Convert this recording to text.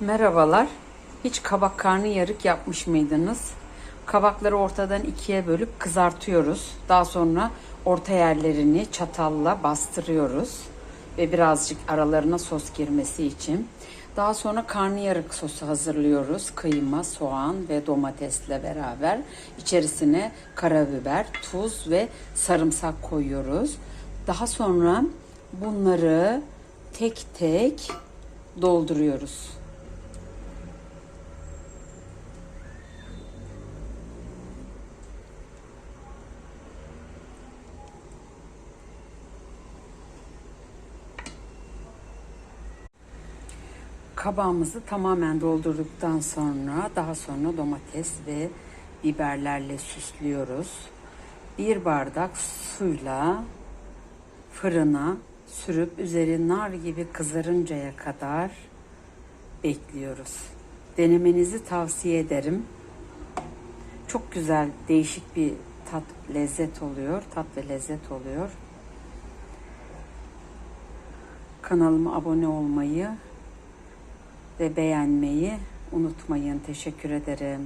Merhabalar. Hiç kabak karnıyarık yapmış mıydınız? Kabakları ortadan ikiye bölüp kızartıyoruz. Daha sonra orta yerlerini çatalla bastırıyoruz ve birazcık aralarına sos girmesi için. Daha sonra karnıyarık sosu hazırlıyoruz. Kıyma, soğan ve domatesle beraber. İçerisine karabiber, tuz ve sarımsak koyuyoruz. Daha sonra bunları tek tek dolduruyoruz. Kabağımızı tamamen doldurduktan sonra daha sonra domates ve biberlerle süslüyoruz. Bir bardak suyla fırına sürüp üzeri nar gibi kızarıncaya kadar bekliyoruz. Denemenizi tavsiye ederim. Çok güzel, değişik bir tat, lezzet oluyor. Tat ve lezzet oluyor. Kanalıma abone olmayı ve beğenmeyi unutmayın. Teşekkür ederim.